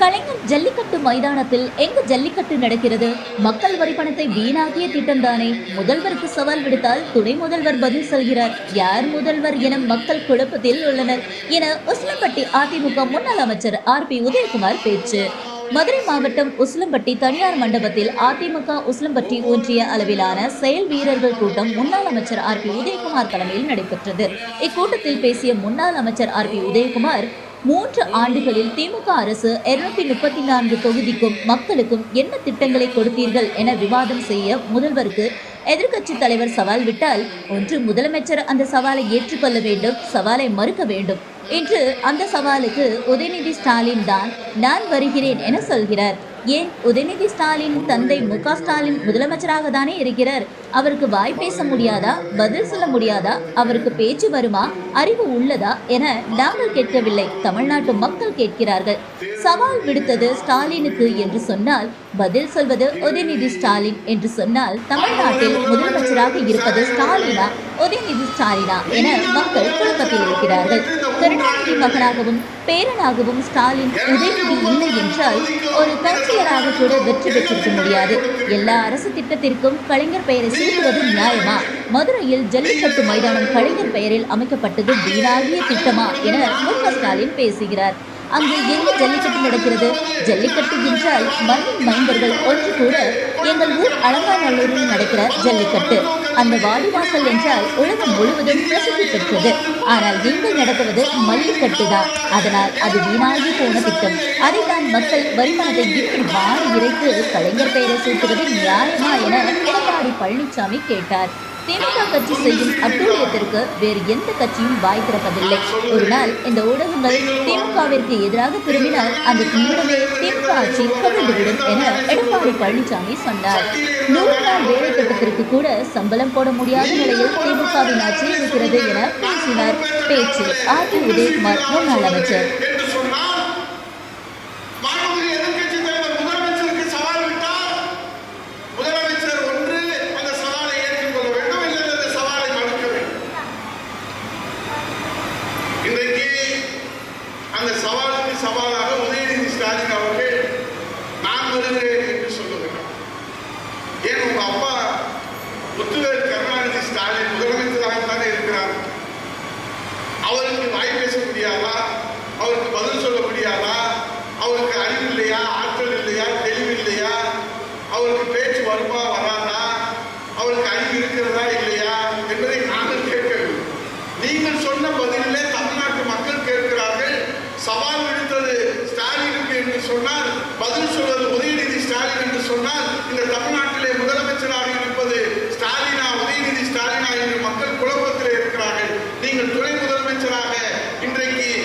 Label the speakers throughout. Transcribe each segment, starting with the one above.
Speaker 1: கலைஞர் ஜல்லிக்கட்டு மைதானத்தில் எங்கு ஜல்லிக்கட்டு நடக்கிறது? மக்கள் வரி பணத்தை திட்டம் திட்டம்தானே முதல்வருக்கு சவால் விடுத்தால் துணை முதல்வர் பதில் சொல்கிறார். யார் முதல்வர் என மக்கள் குழப்பத்தில் உள்ளனர். என உஸ்லம்பட்டி அதிமுக முன்னாள் அமைச்சர் ஆர் பி உதயகுமார் பேச்சு. மதுரை மாவட்டம் உஸ்லம்பட்டி தனியார் மண்டபத்தில் அதிமுக உஸ்லம்பட்டி ஒன்றிய அளவிலான செயல் வீரர்கள் கூட்டம் முன்னாள் அமைச்சர் ஆர் பி உதயகுமார் தலைமையில் நடைபெற்றது. இக்கூட்டத்தில் பேசிய முன்னாள் அமைச்சர் ஆர் பி உதயகுமார் மூன்று ஆண்டுகளில் திமுக அரசு இருநூத்தி முப்பத்தி நான்கு தொகுதிக்கும் மக்களுக்கும் என்ன திட்டங்களை கொடுத்தீர்கள் என விவாதம் செய்ய முதல்வருக்கு எதிர்க்கட்சி தலைவர் சவால் விட்டால் ஒன்று முதலமைச்சர் அந்த சவாலை ஏற்றுக்கொள்ள வேண்டும் சவாலை மறுக்க வேண்டும். இன்று அந்த சவாலுக்கு உதயநிதி ஸ்டாலின் தான் நான் வருகிறேன் என சொல்கிறார். ஏன் உதயநிதி ஸ்டாலின் தந்தை மு ஸ்டாலின் முதலமைச்சராக தானே இருக்கிறார்? அவருக்கு வாய் பேச முடியாதா? பதில் சொல்ல முடியாதா? அவருக்கு பேச்சு வருமா? அறிவு உள்ளதா? என நாங்கள் கேட்கவில்லை. தமிழ்நாட்டு மக்கள் கேட்கிறார்கள். சவால் விடுத்தது ஸ்டாலினுக்கு என்று சொன்னால் பதில் சொல்வது உதயநிதி ஸ்டாலின் என்று சொன்னால் தமிழ்நாட்டில் முதலமைச்சராக இருப்பது ஸ்டாலினா உதயநிதி ஸ்டாலினா என மக்கள் குழப்பத்தில் இருக்கிறார்கள். கருணாநிதி மகனாகவும் பேரனாகவும் ஸ்டாலின் உதயநிதி இல்லை என்றால் ஒரு கட்சியராக கூட வெற்றி பெற்றிருக்க முடியாது. எல்லா அரசு திட்டத்திற்கும் கலைஞர் பெயரை சூட்டுவது நியாயமா? மதுரையில் ஜல்லிக்கட்டு மைதானம் கலைஞர் பெயரில் அமைக்கப்பட்டது வீணாகிய திட்டமா? என மு ஸ்டாலின் பேசுகிறார். அங்கு எங்கு ஜல்லிக்கட்டு நடக்கிறது? ஜல்லிக்கட்டு என்றால் மண்ணின் மைந்தர்கள் ஒன்று கூட எங்கள் ஊர் அலங்காநல்லூரில் நடக்கிற ஜல்லிக்கட்டு. அந்த வாடிவாசல் என்றால் உலகம் முழுவதும் பிரசித்தி பெற்றது. ஆனால் இங்கு நடத்துவது மல்லிக்கட்டு தான். அதனால் அது வீணாகி போன திட்டம். அதைத்தான் மக்கள் வருமானத்தை இப்படி வாரி இறைத்து கலைஞர் பெயரை சூட்டுவது நியாயமா என எடப்பாடி பழனிசாமி கேட்டார். திமுக கட்சி செய்யும் அட்டூழியத்திற்கு வேறு எந்த கட்சியும் வாய் திறப்பதில்லை. ஒரு நாள் இந்த ஊடகங்கள் திமுகவிற்கு எதிராக திரும்பினால் அந்த தீவிரமே திமுக ஆட்சி கவிழ்ந்துவிடும் என எடப்பாடி பழனிசாமி சொன்னார். நூறு நாள் வேலை திட்டத்திற்கு கூட சம்பளம் போட முடியாத நிலையில் திமுகவின் ஆட்சி இருக்கிறது என பேசினார். பேச்சு ஆர் பி உதயகுமார் முன்னாள் அமைச்சர்
Speaker 2: என்று சொன்னால் மாண்புமிகு எதிர்க்கட்சித் தலைவர் முதலமைச்சருக்கு சவால் விட்டால் முதலமைச்சர் ஒன்று அந்த சவாலை ஏற்றுக்கொள்ள வேண்டும் இல்லை அந்த சவாலை மறுக்க வேண்டும் இன்றைக்கு அந்த சவாலுக்கு சவாலாக உதயநிதி ஸ்டாலின் அவர்கள் நான் வருகிறேன் என்று சொல்லுகிறார் ஏன் உங்க அப்பா முத்துவேல் கருணாநிதி ஸ்டாலின் முதலமைச்சராகத்தானே இருக்கிறார் அவருக்கு வாய் பேச முடியாதா அவருக்கு பதில் சொல்ல முடியாதா அவருக்கு அறிவு இல்லையா ஆற்றல் இல்லையா தெளிவு இல்லையா அவருக்கு பேச்சு வருமா வராதா அவருக்கு அறிவு இருக்கிறதா இல்லையா என்பதை நாங்கள் கேட்கவில்லை நீங்கள் சொன்ன பதிலிலே தமிழ்நாட்டு மக்கள் கேட்கிறார்கள் சவால் விடுத்தது ஸ்டாலினுக்கு என்று சொன்னால் பதில் சொல்வது உதயநிதி ஸ்டாலின் என்று சொன்னால் இந்த தமிழ்நாட்டிலே முதலமைச்சராக இருப்பது ஸ்டாலினா உதயநிதி ஸ்டாலினா என்று மக்கள் குழப்பத்திலே இருக்கிறார்கள் நீங்கள் துணை முதலமைச்சராக இன்றைக்கு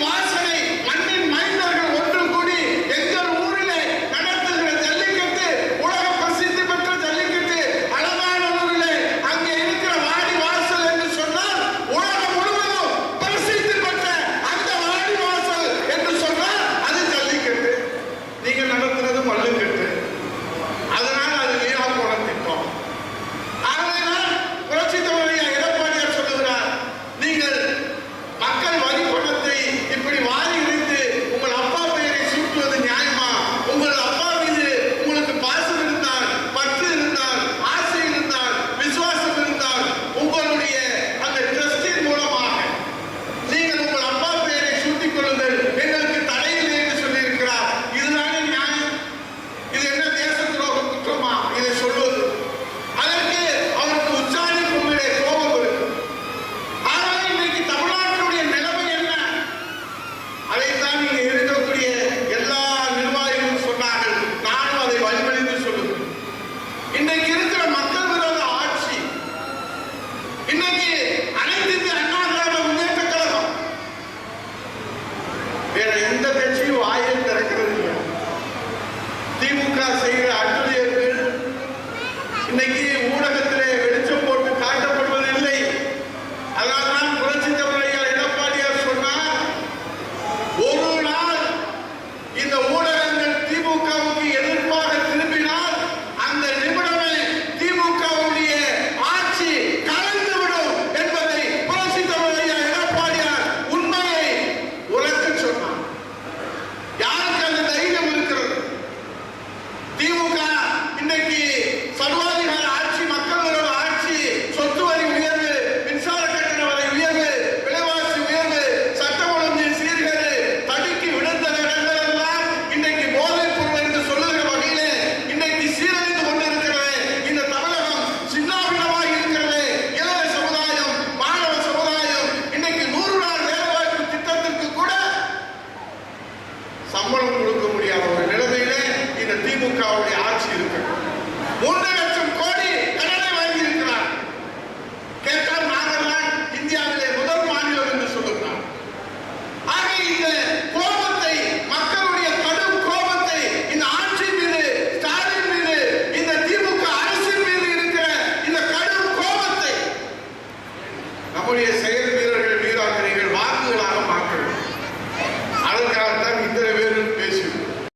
Speaker 2: why